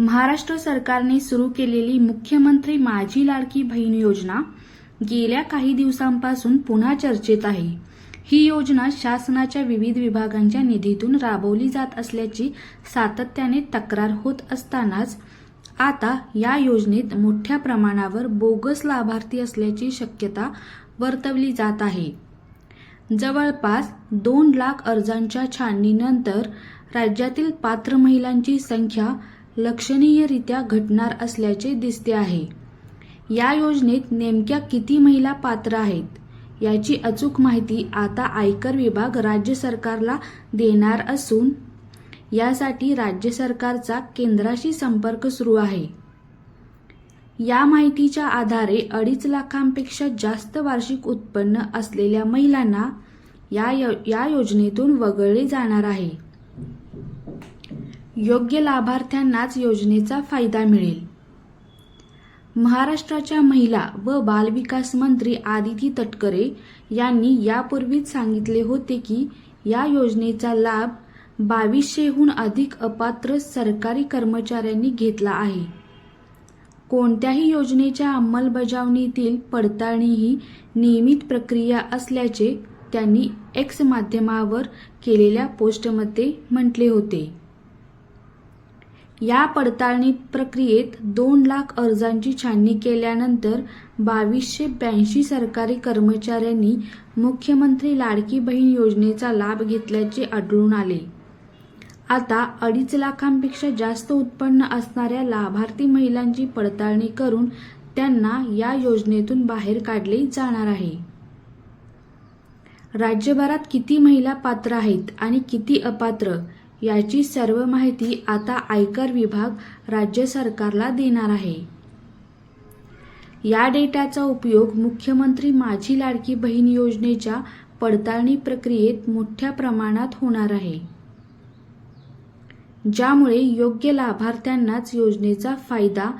महाराष्ट्र सरकारने सुरू केलेली मुख्यमंत्री माझी लाडकी बहीण योजना गेल्या काही दिवसांपासून पुन्हा चर्चेत आहे. ही योजना शासनाच्या विविध विभागांच्या निधीतून राबवली जात असल्याची सातत्याने तक्रार होत असतानाच आता या योजनेत मोठ्या प्रमाणावर बोगस लाभार्थी असल्याची शक्यता वर्तवली जात आहे. जवळपास दोन लाख अर्जांच्या छाननीनंतर राज्यातील पात्र महिलांची संख्या लक्षणीयरित्या घटणार असल्याचे दिसते आहे. या योजनेत नेमक्या किती महिला पात्र आहेत याची अचूक माहिती आता आयकर विभाग राज्य सरकारला देणार असून यासाठी राज्य सरकारचा केंद्राशी संपर्क सुरू आहे. या माहितीच्या आधारे अडीच लाखांपेक्षा जास्त वार्षिक उत्पन्न असलेल्या महिलांना या यो- या योजनेतून वगळले जाणार आहे. योग्य लाभार्थ्यांनाच योजनेचा फायदा मिळेल. महाराष्ट्राच्या महिला व बालविकास मंत्री आदिती तटकरे यांनी यापूर्वीच सांगितले होते की या योजनेचा लाभ बावीसशेहून अधिक अपात्र सरकारी कर्मचाऱ्यांनी घेतला आहे. कोणत्याही योजनेच्या अंमलबजावणीतील पडताळणी ही नियमित प्रक्रिया असल्याचे त्यांनी एक्स माध्यमावर केलेल्या पोस्टमध्ये म्हटले होते. या पडताळणी प्रक्रियेत दोन लाख अर्जांची छाननी केल्यानंतर बावीसशे ब्याऐंशी सरकारी कर्मचाऱ्यांनी मुख्यमंत्री लाडकी बहीण योजनेचा लाभ घेतल्याचे आढळून आले. आता अडीच लाखांपेक्षा जास्त उत्पन्न असणाऱ्या लाभार्थी महिलांची पडताळणी करून त्यांना या योजनेतून बाहेर काढले जाणार आहे. राज्यभरात किती महिला पात्र आहेत आणि किती अपात्र? याची सर्व माहिती आता आयकर विभाग राज्य सरकारला देणार आहे. या डेटाचा उपयोग मुख्यमंत्री माझी लाडकी बहीण योजनेच्या पडताळणी प्रक्रियेत मोठ्या प्रमाणात होणार आहे. ज्यामुळे योग्य लाभार्थ्यांनाच योजनेचा फायदा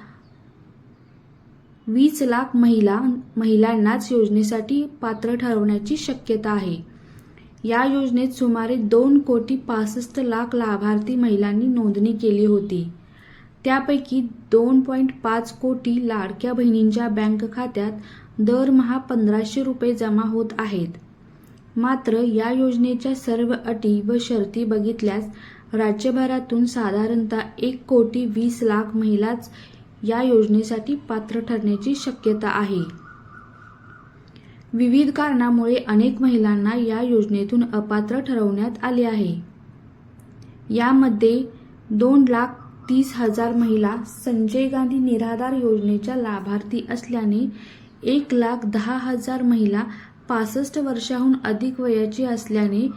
वीस लाख महिला महिलांनाच योजनेसाठी पात्र ठरवण्याची शक्यता आहे. या योजनेत सुमारे दोन कोटी पासष्ट लाख लाभार्थी महिलांनी नोंदणी केली होती. त्यापैकी दोन पॉईंट पाच कोटी लाडक्या बहिणींच्या बँक खात्यात दरमहा पंधराशे रुपये जमा होत आहेत. मात्र या योजनेच्या सर्व अटी व शर्ती बघितल्यास राज्यभरातून साधारणतः एक कोटी वीस लाख महिलाच या योजनेसाठी पात्र ठरण्याची शक्यता आहे. विविध कारणामुळे अनेक महिलांना या योजनेतून अपात्र ठरवण्यात आले आहे. यामध्ये दोन लाख तीस हजार महिला संजय गांधी निराधार योजनेच्या लाभार्थी असल्याने एक लाख दहा हजार महिला पासष्ट वर्षाहून अधिक वयाची असल्याने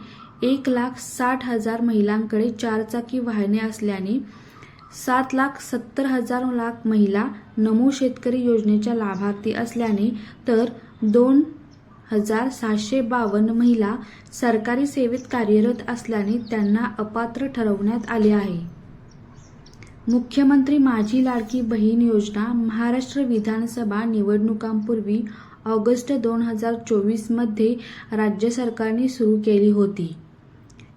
एक लाख साठ हजार महिलांकडे चारचाकी वाहने असल्याने सात लाख सत्तर हजार लाख महिला नमो शेतकरी योजनेच्या लाभार्थी असल्याने तर दोन हजार सहाशे बावन्न महिला सरकारी सेवेत कार्यरत असल्याने त्यांना अपात्र ठरवण्यात आले आहे. मुख्यमंत्री माझी लाडकी बहीण योजना महाराष्ट्र विधानसभा निवडणुकांपूर्वी ऑगस्ट दोन हजार चोवीसमध्ये राज्य सरकारने सुरू केली होती.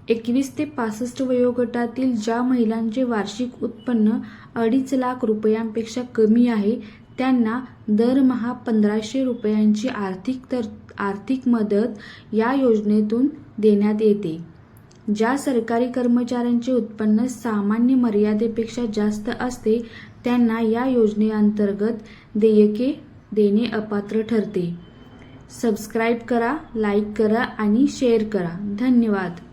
एकवीस ते पासष्ट वयोगटातील ज्या महिलांचे वार्षिक उत्पन्न अडीच लाख रुपयांपेक्षा कमी आहे त्यांना दरमहा पंधराशे रुपयांची आर्थिक तर आर्थिक मदत या योजनेतून देण्यात येते. ज्या सरकारी कर्मचाऱ्यांचे उत्पन्न सामान्य मर्यादेपेक्षा जास्त असते त्यांना या योजनेअंतर्गत देयके देणे अपात्र ठरते. सबस्क्राईब करा लाईक करा आणि शेअर करा. धन्यवाद.